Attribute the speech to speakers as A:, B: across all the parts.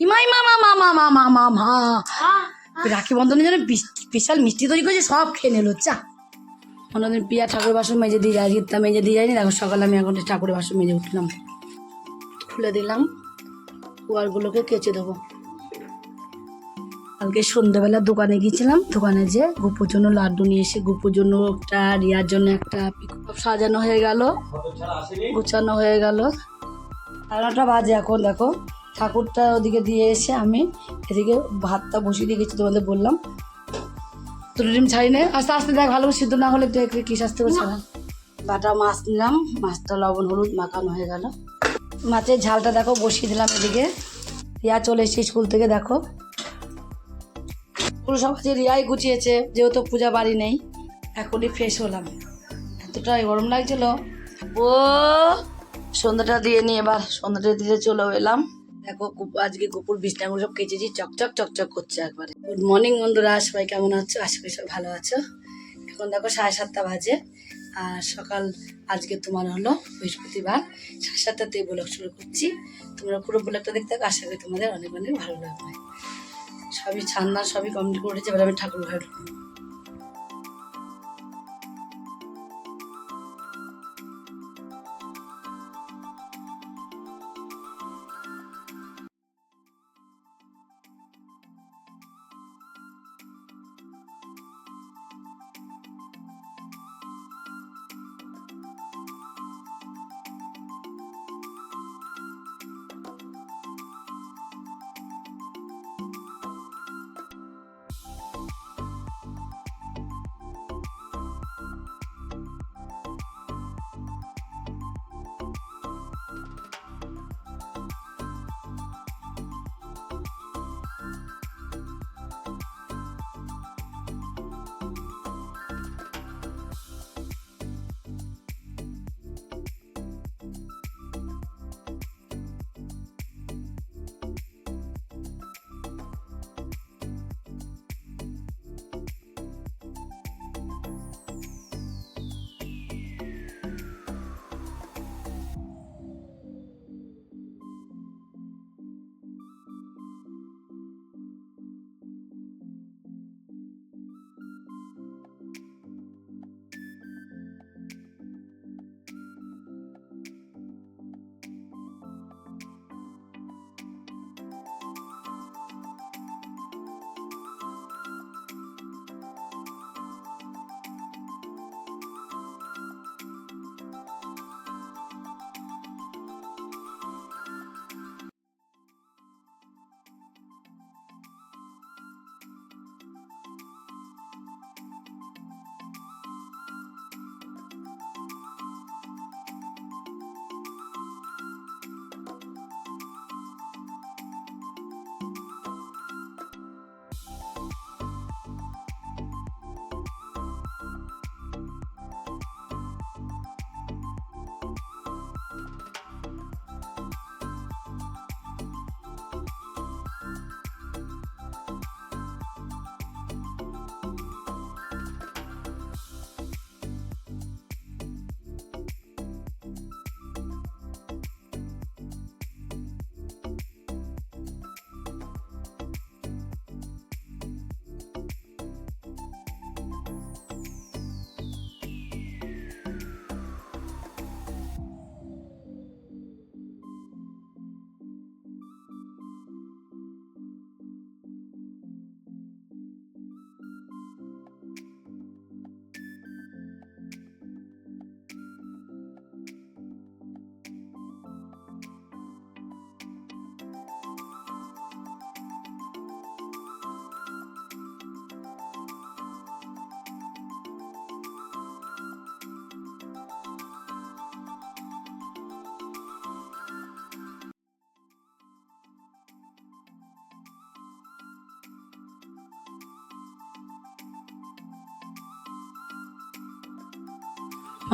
A: হিমাই মা মা মা মা মা মা মা রাখি বন্ধনের জন্য স্পেশাল মিষ্টি তৈরি করেছে সব খেয়ে নিল চা অন্যদিন পিয়া ঠাকুর বাসন মেজে দিয়ে যাই আজকে মেজে দিয়ে যাইনি দেখো সকালে আমি এখন ঠাকুরের বাসন মেজে উঠলাম। খুলে দিলাম ওয়ারগুলোকে কেচে দেবো। কালকে সন্ধ্যাবেলা দোকানে গিয়েছিলাম দোকানে যে গুপুর জন্য লাড্ডু নিয়ে এসে গুপুর জন্য একটা রিয়ার জন্য একটা সাজানো হয়ে গেল। গুছানো হয়ে গেল। এগারোটা বাজে এখন দেখো। ঠাকুরটা ওদিকে দিয়ে এসে আমি এদিকে ভাতটা বসিয়ে দিয়ে গেছি তোমাদের বললাম। দুটো ডিম ছাড়ি নে। আস্তে আস্তে দেখ ভালো সিদ্ধ না হলে তো একটু কি শাস্তি করে ছাড়া বাটা মাছ নিলাম মাছটা লবণ হলুদ মাখানো হয়ে গেল। মাছের ঝালটা দেখো বসিয়ে দিলাম এদিকে। রিয়া চলে এসেছে স্কুল থেকে দেখো। পুরো সব যে রিয়াই গুছিয়েছে যেহেতু পূজা বাড়ি নেই এখনই ফ্রেশ হলাম। এতটা গরম লাগছিল। ও সন্ধ্যাটা দিয়ে নিয়ে এবার সন্ধ্যাটা দিয়ে চলেও এলাম। দেখো আজকে কুকুর বিছনাগুলো সব কেচেছি, চকচক চকচক করছে একবারে। গুড মর্নিং বন্ধুরা, সবাই কেমন আছো? আশা করি সব ভালো আছো। এখন দেখো সাড়ে সাতটা বাজে, আর সকাল আজকে তোমার হলো বৃহস্পতিবার। সাড়ে সাতটাতে ব্লগ শুরু করছি। তোমরা পুরো ব্লগটা দেখতে থাকো, আশা করি তোমাদের অনেক অনেক ভালো লাগবে। সবই ছান্না, সবই কমপ্লিট করেছে এবার আমি ঠাকুর ঘরে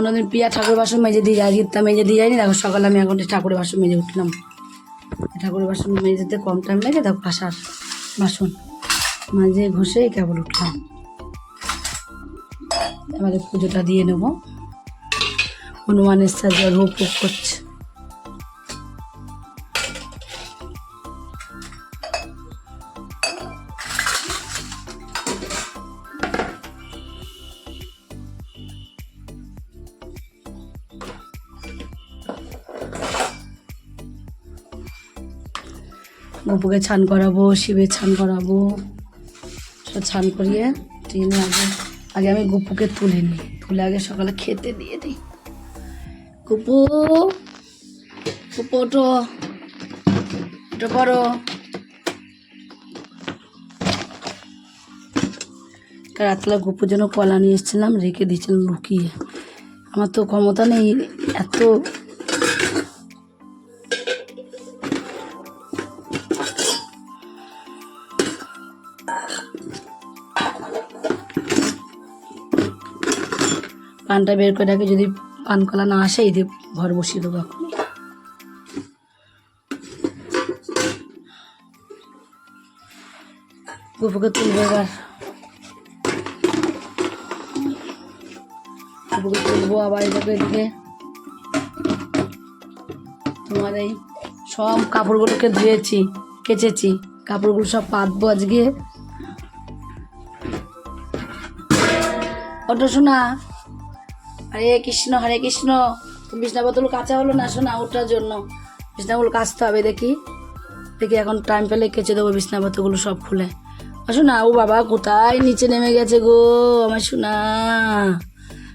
A: অন্যদিন পিয়া ঠাকুর বাসন মেজে দিয়ে যাই গিয়ে মেজে দিয়ে যাইনি দেখো সকালে আমি এখন ঠাকুরের বাসন মেজে উঠলাম। ঠাকুরের বাসন মেজেতে কম টাইম লাগে, দেখো আসার বাসন মাঝে ঘষে কেবল উঠলাম। এবারে পুজোটা দিয়ে নেব। হনুমানের রূপ রূপ করছে। গপুকে ছান করাবো, শিবের ছান করাবো। সব ছান করিয়ে ট্রেনে আগে আগে আমি গপুকে তুলে নিই। তুলে আগে সকালে খেতে দিয়ে দিই। গপু গপু, ওঠো। ওঠো করো রাতলা গপুর জন্য কলা নিয়ে এসেছিলাম, রেখে দিয়েছিলাম লুকিয়ে। আমার তো ক্ষমতা নেই এত পানটা বের করে রাখি, যদি পান কলা না আসে, এই দিয়ে ঘর বসিয়ে দেবো এখন। গুপুকে তুলবো এবার। গুপুকে তুলবো আবার এটাকে এদিকে। তোমার এই সব কাপড়গুলোকে ধুয়েছি, কেচেছি, কাপড়গুলো সব পাতবো আজকে। অটো শোনা হরে কৃষ্ণ হরে কৃষ্ণ। বিছনা বিছনাপত্র কাঁচা হলো না? শোনা ওটার জন্য। বিছনাগুলো কাচতে হবে, দেখি। দেখি এখন টাইম পেলে কেচে দেবো বিছনা বিছনাপত্রগুলো সব খুলে। আসো না ও বাবা, কোথায়? নিচে নেমে গেছে গো আমার শোনা।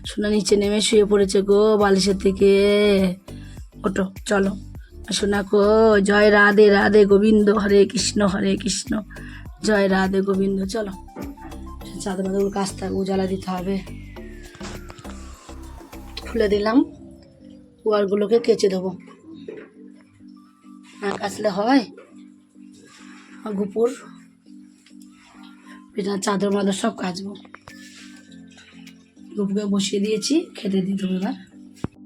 A: শোনা, নিচে নেমে শুয়ে পড়েছে গো বালিশের থেকে ওটো চলো। শোনা কো জয় রাধে রাধে গোবিন্দ, হরে কৃষ্ণ হরে কৃষ্ণ। জয় রাধে গোবিন্দ, চলো। চাঁদ বাদগুলো হবে উজালা দিতে হবে। দিলাম ওয়ারগুলোকে কেচে দেবো। না কাচলে হয়? গুপুর? বিছানার চাদর মাদর সব কাচবো। গুপুকে বসিয়ে দিয়েছি, খেতে দেবো এবার।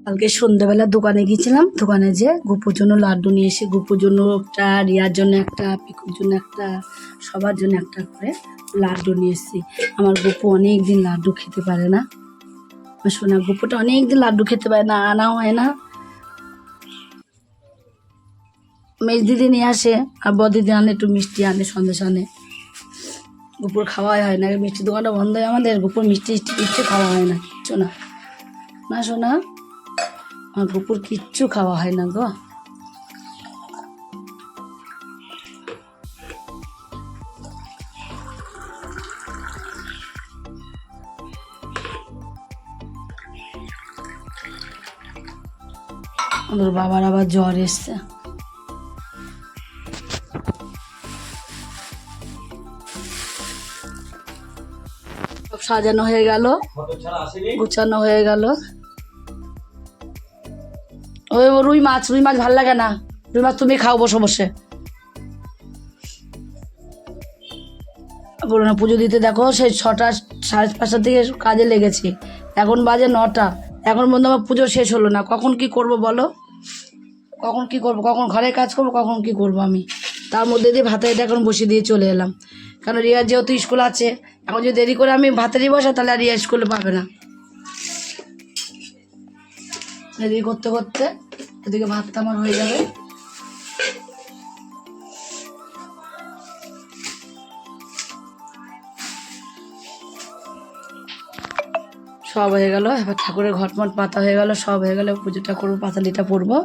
A: কালকে সন্ধ্যাবেলা দোকানে গিয়েছিলাম, দোকানে যে গুপুর জন্য লাড্ডু নিয়ে এসে, গুপুর জন্য একটা, রিয়ার জন্য একটা, পিকুর জন্য একটা, সবার জন্য একটা করে লাড্ডু নিয়ে এসেছি। আমার গুপু অনেক দিন লাড্ডু খেতে পারে না। আমার সোনা গুপুটা অনেক লাড্ডু খেতে পায় না, আনাও হয় না। মেজ দিদি নিয়ে আসে, আর বদিদি আনে, একটু মিষ্টি আনে, সন্দেশ আনে। গুপুর খাওয়াই হয় না মিষ্টি দোকানটা বন্ধ হয় আমাদের, গুপুর মিষ্টি কিচ্ছু খাওয়া হয় না, কিচ্ছু না। না শোনা আমার গুপুর কিচ্ছু খাওয়া হয় না গো। ওদের বাবার আবার জ্বর এসছে। সব সাজানো হয়ে গেল, গুছানো হয়ে গেল। ওই রুই মাছ রুই মাছ ভালো লাগে না। রুই মাছ তুমি খাও, বসে বসে। না, পুজো দিতে দেখো, সেই ছটা, সাড়ে পাঁচটা থেকে কাজে লেগেছি। এখন বাজে নটা। এখন পর্যন্ত আমার পুজো শেষ হলো না। কখন কি করব বলো? কখন কি করব, কখন ঘরের কাজ করব, কখন কি করব আমি? তার মধ্যে দিয়ে ভাতে এটা এখন বসিয়ে দিয়ে চলে এলাম। কারণ রিয়ার যেহেতু স্কুল আছে, এখন যদি দেরি করে আমি ভাতে দিয়ে বসা তাহলে আর রিয়া স্কুলে পাবে না। দেরি করতে করতে এদিকে ভাতটা আমার হয়ে যাবে। সব হয়ে গেল, এবার ঠাকুরের ঘটমট পাতা হয়ে গেল, সব হয়ে গেল, পুজোটা করব, পাতালিটা পরবো।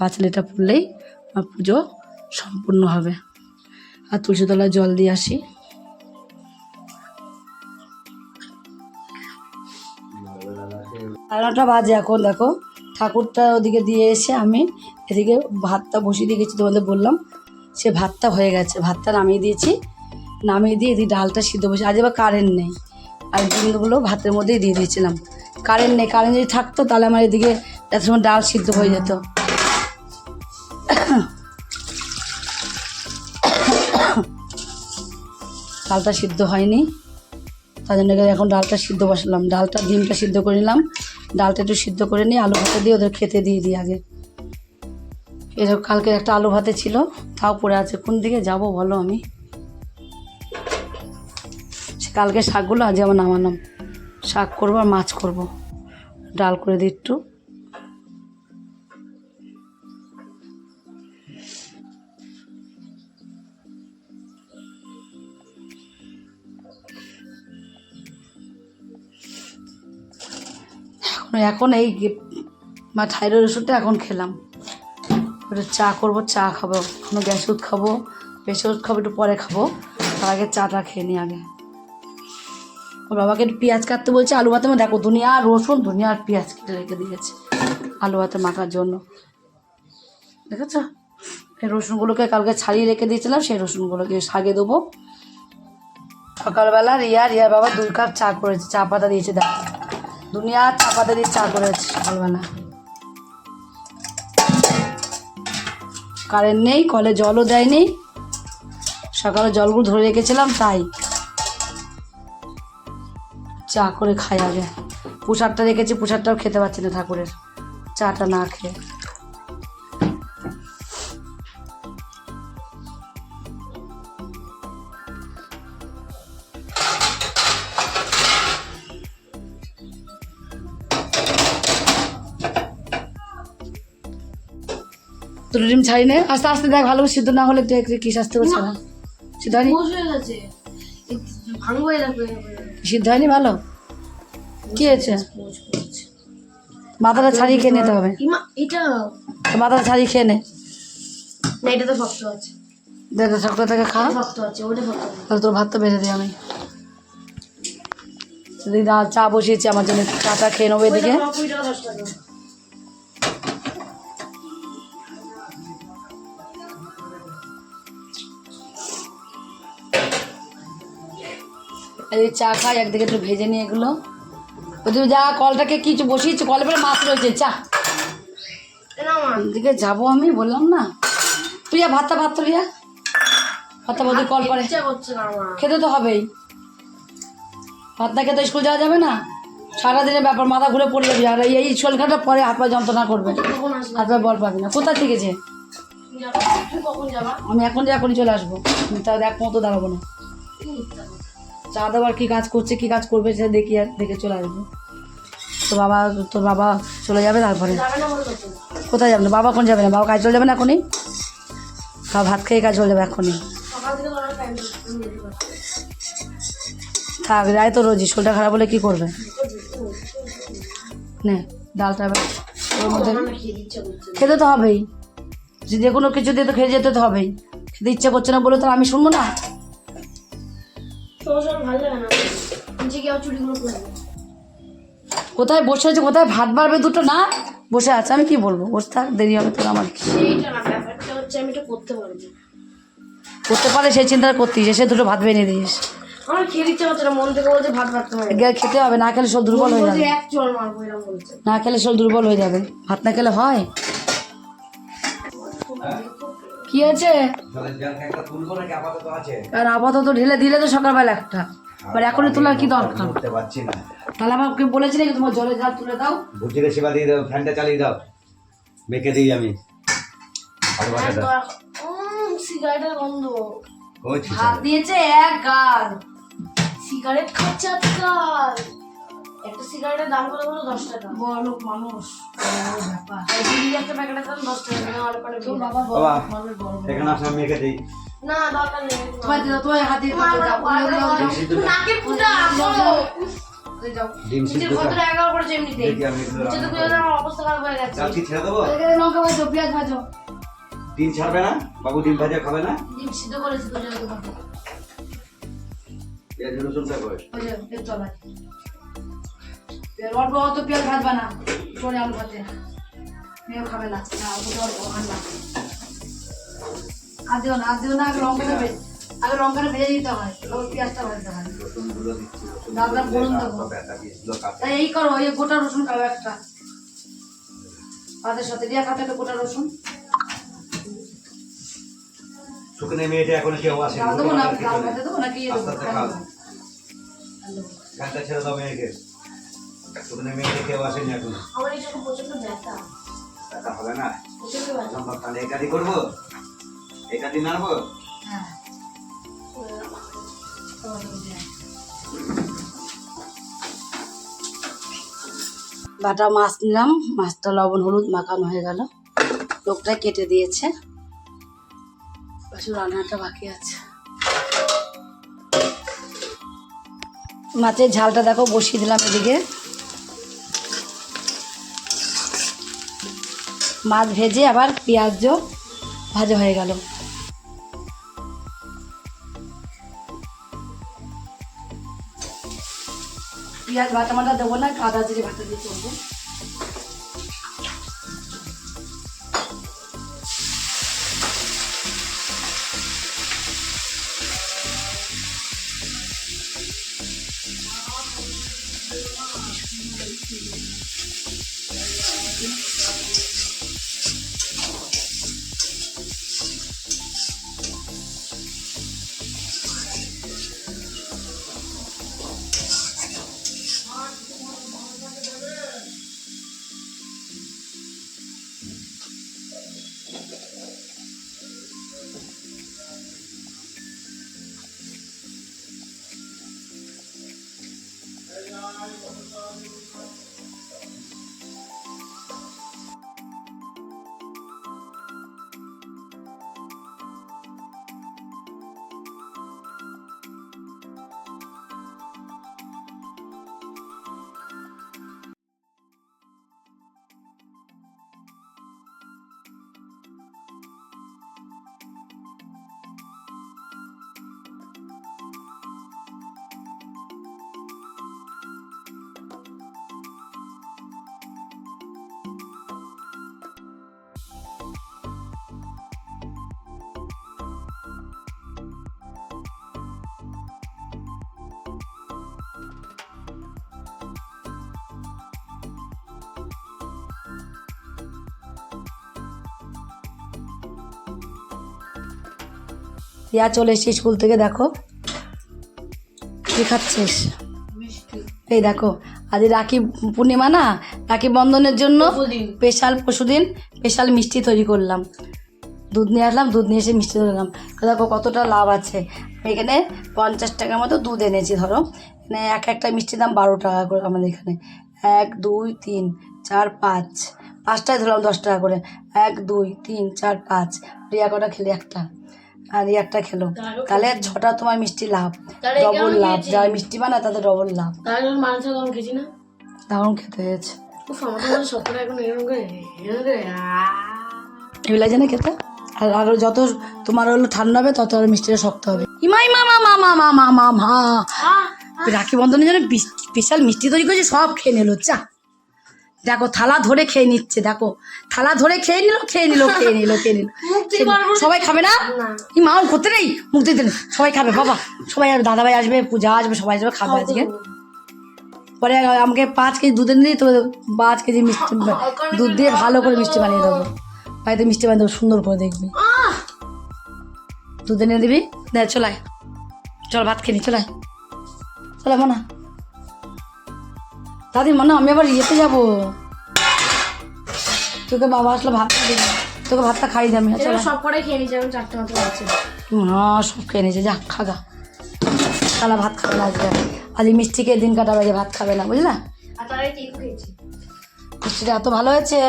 A: পাঁচালিটা পরলেই আমার পুজো সম্পূর্ণ হবে। আর তুলসী তলায় জল দিয়ে আসি। সাড়ে বাজে এখন, দেখো। ঠাকুরটা ওদিকে দিয়ে এসে আমি এদিকে ভাতটা বসিয়ে দিয়ে গেছি তোমাদের বললাম। সে ভাতটা হয়ে গেছে, ভাতটা নামিয়ে দিয়েছি। নামিয়ে দিয়ে এদিকে ডালটা সিদ্ধ বসে আজ এবার কারেন্ট নেই। আর ডিমগুলো ভাতের মধ্যেই দিয়ে দিয়েছিলাম। কারেন্ট নেই কারেন্ট যদি থাকতো তাহলে আমার এদিকে এত সময় ডাল সিদ্ধ হয়ে যেত। ডালটা সিদ্ধ হয়নি। তার জন্য এখন ডালটা সিদ্ধ বসালাম। ডালটা, ডিমটা সিদ্ধ করে নিলাম। ডালটা একটু সিদ্ধ করে নিয়ে আলু ভাতে দিয়ে ওদের খেতে দিয়ে দিই আগে। এরকম কালকে একটা আলু ভাতে ছিল, তাও পড়ে আছে। কোন দিকে যাব বলো আমি? কালকে শাকগুলো আজ আমার নামালাম। শাক করব আর মাছ করব। ডাল করে দিই একটু। এখন এই মা থাইরয়েড ওষুধটা এখন খেলাম। একটু চা করব, চা খাব, কোনো গ্যাস ওষুধ খাব বেশি ওষুধ খাব, একটু পরে খাব। তার আগে চাটা খেয়ে নিই আগে। ওর বাবাকে একটু পেঁয়াজ কাটতে বলছে, আলু ভাতে দেখো দুনিয়া আর রসুন দুনিয়া আর পেঁয়াজ কেটে রেখে দিয়েছে, আলু ভাতে মাখার জন্য। দেখেছ? এই রসুনগুলোকে কালকে ছাড়িয়ে রেখে দিয়েছিলাম, সেই রসুনগুলোকে শাগে দেবো। সকালবেলা রিয়া রিয়ার বাবা দুই কাপ চা করেছে, চা পাতা দিয়েছে, দেখ। দুনিয়া চা পাতা দিয়ে চা করেছে সকালবেলা কারেন্ট নেই, কলে জলও দেয়নি। সকালে জলগুলো ধরে রেখেছিলাম, তাই। চা করে খাই আগে। প্রসাদটা রেখেছি প্রসাদটাও খেতে পারছি না ঠাকুরের। চাটা না খেয়ে। দুটো ডিম ছাড়ি নে আস্তে আস্তে দেখ ভালো সিদ্ধ না হলে একটু কি শাস্তি করছে না সিদ্ধ হয়নি?
B: হয়ে
A: সিদ্ধ ভালো। কি হয়েছে? মাথাটা ছাড়িয়ে খেয়ে নিতে হবে।
B: এটা
A: মাথাটা ছাড়িয়ে খেয়ে নে।
B: না এটা তো শক্ত আছে।
A: দেখ সকাল থেকে খা।
B: শক্ত আছে ওটা শক্ত
A: তাহলে তোর ভাতটা বেড়ে দিই আমি। চা বসিয়েছি আমার জন্য চাটা খেয়ে নেব এদিকে। এই চা খাই একদিকে একটু ভেজে নিয়ে এগুলো। ওদিকে যা কলটাকে কিছু বসিয়েছি কলে পরে মাছ রয়েছে চা। এদিকে যাব আমি বললাম না। প্রিয়া ভাতটা ভাত রিয়া ভাতটা বৌদি কল করে খেতে তো হবেই। ভাত না খেতে স্কুল যাওয়া যাবে না? সারাদিনের ব্যাপার মাথা ঘুরে পড়ে যাবি আর এই- শোলখাটা পরে হাত পা যন্ত্রণা করবে। হাত পা বল পাবি না। কোথা থেকে যে? আমি এখন যে এখনই চলে আসব। তার এক মতো দাঁড়াবো না। চা দেওয়ার কী কাজ করছে, কী কাজ করবে সেটা দেখি আর দেখে চলে আসব। তো বাবা, তোর বাবা চলে যাবে তারপরে। কোথায় যাবে? না বাবা কোন যাবে না, বাবা কাজ চলে যাবে না এখনই? খাওয়া ভাত খেয়ে কাজ চলে যাবে এখনই।
B: থেকে
A: যায় তো রোজই, শরীরটা খারাপ হলে কী করবে? নে, ডালটা ওর মধ্যে।
B: খেতে
A: তো হবেই। যে যে কোনো কিছু দিয়ে তো খেয়ে যেতে তো হবেই। খেতে ইচ্ছে করছে না বলে তো আমি শুনব না।
B: তোমার সঙ্গে ভালো লাগে না। নিচে গিয়ে আবার করে
A: কোথায় বসে আছে? কোথায় ভাত বাড়বে দুটো না? বসে আছে। আমি কি বলব? বসে থাক দেরি হবে তোর আমার কি?
B: সেইটা না ব্যাপারটা হচ্ছে আমি এটা করতে পারব
A: করতে পারে সেই চিন্তা করতিস। এসে দুটো ভাত বেরিয়ে দিস।
B: আমার খেতে ইচ্ছা করছে না মন থেকে বলছে ভাত ভাত
A: খেতে হবে না খেলে সব দুর্বল হয়ে যাবে।
B: এক চল মারবো এরকম বলছে।
A: না খেলে সব দুর্বল হয়ে যাবে। ভাত না খেলে হয়? কি আছে? আর আপাতত ঢেলে দিলে তো সকালবেলা একটা। এবার এখনই তোলার কি দরকার?
C: করতে পারছি না।
A: তাহলে আমাকে বলেছিলে কি তোমার জলের জাল তুলে দাও?
C: ভুজিরে সেবা দিয়ে দাও ফ্যানটা চালিয়ে দাও। মেখে দিই আমি।
B: সিগারেটের গন্ধ।
A: ভাত দিয়েছে এক গাল
B: সিগারেট খাচ্ছে আজকাল। একটা সিগারেটের দাম কত বলো? দশ টাকা।
A: বড় লোক মানুষ ব্যাপার।
B: আর বিড়ি একটা প্যাকেটের দাম দশ টাকা না হলে পরে
A: তোর বাবা বড় মানুষ বড় বড়।
C: এখানে আসলে মেখে দিই।
B: না দরকার নেই।
A: তোমার দিদা তোমার হাত দিয়ে যাও।
B: আমার
A: যাও, যাও, যাও।
B: তুমি নাকের ফুটা আসো।
A: যাও। যাও।
C: ডিম
B: হয়ে
C: ছাড়বে না? বাবু ডিম ভাজা খাবে না?
B: ডিম সিদ্ধ করেছি
C: পেঁয়াজ রসুনটা
A: অল্প অত পেঁয়াজ ভাজবা না। আলু ভাতে। মেয়েও খাবে না। না অল্প আর দিও না আর দিও না আগে আগে লঙ্কাটা ভেজে দিতে হয়। পেঁয়াজটা ভাজতে হয়।
C: পিসগুলো কাটে।
A: তাই এই করো এই গোটা রসুন খাবে একটা। ভাতের সাথে। দিয়া খাতে গোটা রসুন।
C: শুকনো মেয়েটা এখন কেউ আসে
A: ডাল দেবো না দেবো ইয়ে দেবো?
C: ছেড়ে দাও মেয়েকে। কেউ আসেনি এখন।
B: আমার এই চোখে প্রচণ্ড ব্যথা।
C: ব্যথা হবে না?
B: প্রচণ্ড ব্যথা।
C: তাহলে করব? নাড়বো
A: হ্যাঁ। বাটা মাছ নিলাম মাছটা লবণ হলুদ মাখানো হয়ে গেল। লোকটা কেটে দিয়েছে। রান্নাটা বাকি আছে। মাছের ঝালটা দেখো বসিয়ে দিলাম এদিকে। মাছ ভেজে আবার পেঁয়াজও ভাজা হয়ে গেল পেঁয়াজ ভাজা মাটা দেবো না কাদা জিরে ভাজা দিয়ে করব Thank you. ইয়া চলে এসছি স্কুল থেকে দেখো। কি খাচ্ছিস? এই দেখো আজ রাখি পূর্ণিমা না? রাখি বন্ধনের জন্য স্পেশাল পশুদিন স্পেশাল মিষ্টি তৈরি করলাম। দুধ নিয়ে আসলাম দুধ নিয়ে এসে মিষ্টি তৈরি করলাম। দেখো কতটা লাভ আছে। এখানে পঞ্চাশ টাকার মতো দুধ এনেছি ধরো। এখানে এক একটা মিষ্টির দাম বারো টাকা করে আমাদের এখানে। এক দুই তিন চার পাঁচ। পাঁচটায় ধরলাম দশ টাকা করে। এক দুই তিন চার পাঁচ। রিয়া কটা খেলে একটা। আর একটা খেলো। তাহলে ছটা তোমার মিষ্টি লাভ ডবল লাভ। যারা মিষ্টি বানায় তাদের ডবল লাভ। দারুণ খেতে হয়েছে। এগুলো জানে খেতে? আর আরও যত তোমার হলো ঠান্ডা হবে তত আর মিষ্টিটা শক্ত হবে। ইমাই মা মা মা মা মা মা মা রাখি বন্ধনের জন্য স্পেশাল মিষ্টি তৈরি করেছে সব খেয়ে নিল চা দেখো থালা ধরে খেয়ে নিচ্ছে দেখো। থালা ধরে খেয়ে নিল খেয়ে নিল খেয়ে নিল খেয়ে নিল। সবাই খাবে না?
B: না।
A: ই মাও করতে নেই? মুখ দিতে সবাই খাবে বাবা। সবাই আর দাদাভাই আসবে পূজা আসবে সবাই আসবে খাবে আজকে। পরে আমাকে পাঁচ কেজি দুধ এনে দিই তো পাঁচ কেজি মিষ্টি দুধ দিয়ে ভালো করে মিষ্টি বানিয়ে দেবো। বাড়িতে মিষ্টি বানিয়ে দেবো সুন্দর করে দেখবি। দুধ এনে দিবি? দেখ চলায় চল ভাত খেয়ে নি চলায় চলে মনা দাদি মনে আমি আবার ইয়েতে যাব। তোকে বাবা আসলে ভাত দিবি তোকে ভাতটা খাই দামি
B: সব করে খেয়ে নিয়েছি এখন চারটে মতো আছে।
A: মা সব খেয়ে নিয়েছে যা খাগা তাহলে ভাত খাবে না আজকে। আজ এই মিষ্টি খেয়ে দিন কাটাবে যে ভাত খাবে না বুঝলা? মিষ্টিটা এত ভালো হয়েছে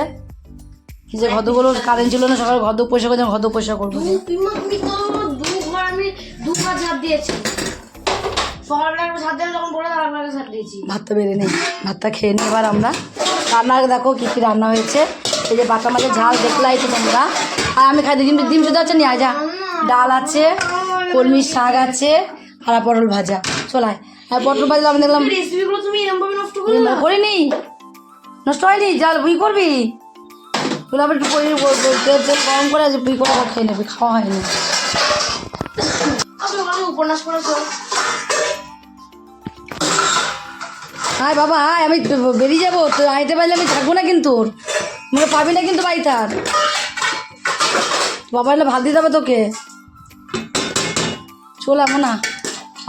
A: যে ঘদগুলো কারেন্ট ছিল না সকালে ঘদ পয়সা করে ঘদ পয়সা করব।
B: দু ঘর ঝাঁপ দিয়েছি। সকালবেলা একবার ঝাঁপ দিলাম তখন বলে তারপরে ঝাঁপ দিয়েছি।
A: ভাতটা বেড়ে নেই ভাতটা খেয়ে নিই এবার আমরা। রান্না দেখো কী কী রান্না হয়েছে। এই যে বাটা মাছের ঝাল দেখলাই তো তোমরা। আর আমি খাই দিই ডিম ডিম শুধু আছে নিয়ে যা। ডাল আছে কলমির শাক আছে আর পটল ভাজা। চলায় আর পটল ভাজা আমি দেখলাম করিনি নষ্ট হয়নি? জাল বুই করবি? আবার একটু গরম করে আছে বুই করে খেয়ে নেবি খাওয়া হয়নি।
B: উপন্যাস পড়েছো
A: হাই বাবা আয় আমি বেরিয়ে যাব তো আইতে পারলে আমি থাকব না কিন্তু। আমাকে পাবি না কিন্তু বাড়িতে আর। বাবা এলে ভাত দিতে হবে তোকে। চলে আমো না।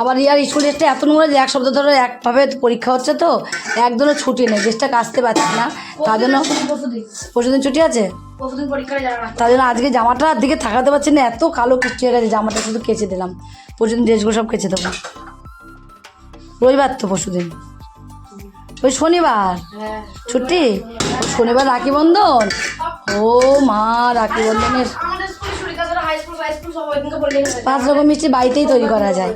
A: আবার ইয়ার স্কুল ড্রেসটা এত নোংরা যে এক সপ্তাহ ধরে একভাবে পরীক্ষা হচ্ছে তো একদিনও ছুটি নেই ড্রেসটা কাচতে পারছি না। তার জন্য
B: পরশুদিন
A: ছুটি আছে? তার জন্য আজকে জামাটা আর দিকে থাকাতে পারছি না এত কালো কুচি হয়ে গেছে জামাটা শুধু কেচে দিলাম। পরশুদিন ড্রেসগুলো সব কেচে দেবো। রবিবার তো পরশুদিন। ওই শনিবার?
B: হ্যাঁ।
A: ছুটি? শনিবার রাখি বন্ধন? ও মা রাখি বন্ধনের পাঁচ রকম মিষ্টি বাড়িতেই তৈরি করা যায়।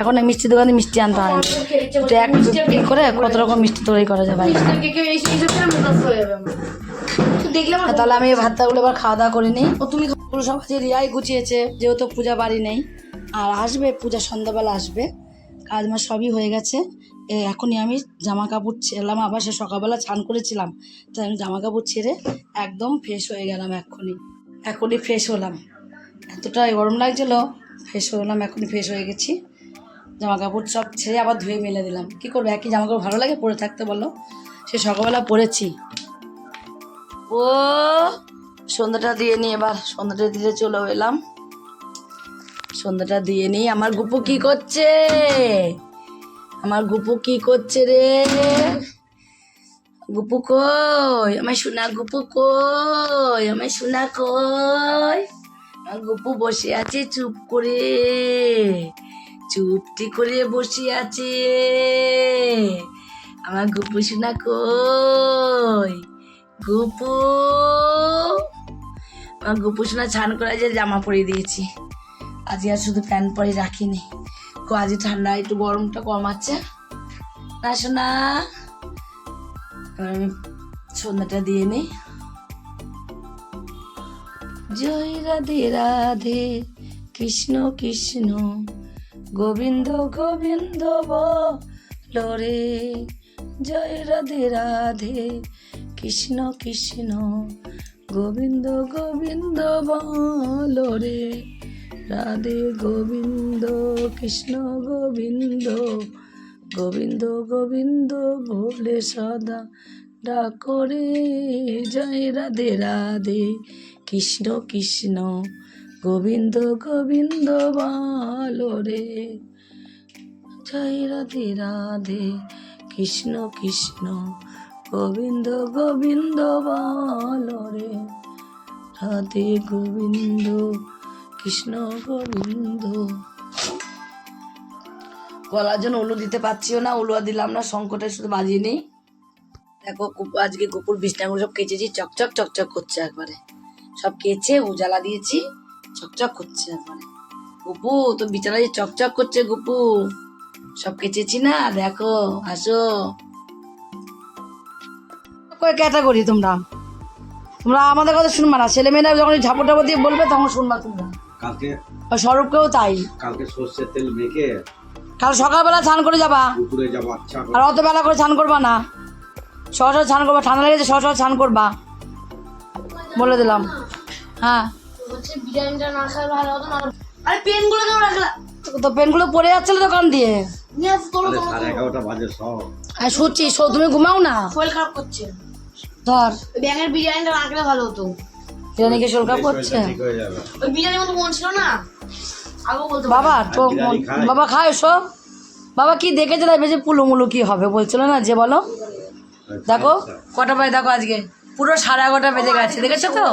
A: এখন মিষ্টি দোকানে মিষ্টি আনতে হয় না। এক করে কত রকম মিষ্টি তৈরি করা যায় বাড়িতে?
B: আমার আমার
A: আর তাহলে আমি এই ভাতটাগুলো এবার খাওয়া দাওয়া করে নিই। ও তুমি পুরো সব কাজে রিয়াই গুছিয়েছে যেহেতু পূজা বাড়ি নেই। আর আসবে পূজা সন্ধ্যাবেলা আসবে। কাজ মাস সবই হয়ে গেছে। এখনই আমি জামা কাপড় ছেড়লাম আবার সে সকালবেলা স্নান করেছিলাম। তাই আমি জামা কাপড় ছেড়ে একদম ফ্রেশ হয়ে গেলাম এখনই। এখনই ফ্রেশ হলাম। এতটা গরম লাগছিল ফ্রেশ হলাম, এখনই ফ্রেশ হয়ে গেছি। জামা কাপড় সব ছেড়ে আবার ধুয়ে মেলে দিলাম। কী করব, একই জামা কাপড় ভালো লাগে পরে থাকতে বলো? সে সকালবেলা পরেছি। ও, সন্ধ্যাটা দিয়ে নিয়ে এবার। সন্ধ্যাটা দিতে চলে এলাম। সন্ধ্যাটা দিয়ে নিই। আমার গুপু কি করছে? আমার গুপু কি করছে রে? গুপু কই? আমার সোনা গুপু কই? আমার সোনা কই? আমার গুপু বসে আছে চুপ করে। চুপটি করে বসে আছে। আমার গুপু সোনা কই? গুপু? আমার গুপু সোনা ছান করে যে জামা পরিয়ে দিয়েছি। আজকে আর শুধু প্যান্ট পরে রাখিনি। কো আজকে ঠান্ডা, একটু গরমটা কমাচ্ছে। না। শোনা আমি সন্ধ্যাটা দিয়ে নিই। জয় রাধে রাধে, কৃষ্ণ কৃষ্ণ, গোবিন্দ গোবিন্দ বলরে জয় রাধে রাধে, কৃষ্ণ কৃষ্ণ, গোবিন্দ গোবিন্দ বলরে রাধে গোবিন্দ, কৃষ্ণ গোবিন্দ গোবিন্দ গোবিন্দ ভোলে সদা ডাকরে জয় রাধে রাধে, কৃষ্ণ কৃষ্ণ, গোবিন্দ গোবিন্দ ভালো রে। জয় রাধে রাধে, কৃষ্ণ কৃষ্ণ, গোবিন্দ গোবিন্দ ভালো রে। রাধে গোবিন্দ কৃষ্ণ গোবিন্দ। গলার জন্য উলু দিতে পারছিও না, উলুয়া দিলাম না, সংকটে শুধু বাজিয়ে নেই দেখো আজকে কুকুর বিছনাগুলো সব কেচেছি, চকচক চকচক করছে একবারে। সব কেচে উজালা দিয়েছি, চকচক করছে একবারে। গুপু তো বিছানা যে চকচক করছে গুপু, সব কেচেছি না, দেখো, আসো। কয় ক্যাটাগরি তোমরা? তোমরা আমাদের কথা শুনবা না ছেলে মেয়েরা যখন ঝাপড় টাপড় দিয়ে বলবে তখন শুনবা তোমরা।
C: কালকে
A: স্বরূপকেও তাই।
C: কালকে সর্ষের তেল মেখে
A: কাল সকালবেলা স্নান করে যাবা?
C: পুকুরে যাব আচ্ছা
A: আর অত বেলা করে স্নান করবা না? সহসা স্নান করবা ঠান্ডা লেগেছে সহসা স্নান করবা। বলে দিলাম। হ্যাঁ।
B: হচ্ছে বিরিয়ানিটা না খাই ভালো হতো না। আরে পেনগুলো কেন রাখলা?
A: তো পেনগুলো পড়ে যাচ্ছিল দোকান দিয়ে। আর শুচ্ছি তুমি ঘুমাও না?
B: শরীর খারাপ করছে।
A: ধর।
B: ব্যাঙের বিরিয়ানিটা রাখলে ভালো হতো।
A: বিরিয়ানিকে শোলকা করছে
C: ঠিক হয়ে যাবে।
B: ওই বিরিয়ানির মতো মন ছিল না?
A: বাবা তো বাবা খায় এসো বাবা কি দেখেছে? তাই যে পুলুমুলু কি হবে? বলছিল না যে বলো? দেখো কটা বাজে? দেখো আজকে। পুরো সাড়ে এগারোটা বেজে গেছে দেখেছ তো?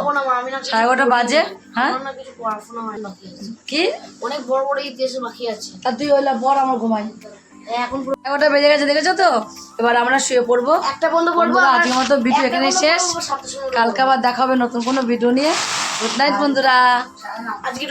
A: সাড়ে এগারোটা বাজে হ্যাঁ? কি?
B: অনেক বড় বড় ইতিহাস বাকি আছে।
A: তা তুই হইলে পর আমার ঘুমাই
B: এখন
A: এগারোটা বেজে গেছে দেখেছ তো? এবার আমরা শুয়ে পড়ব।
B: একটা বন্ধু
A: পড়ব আজকের মতো ভিডিও এখানে শেষ। কালকে আবার দেখা হবে নতুন কোনো ভিডিও নিয়ে। গুড নাইট বন্ধুরা।
B: আজকে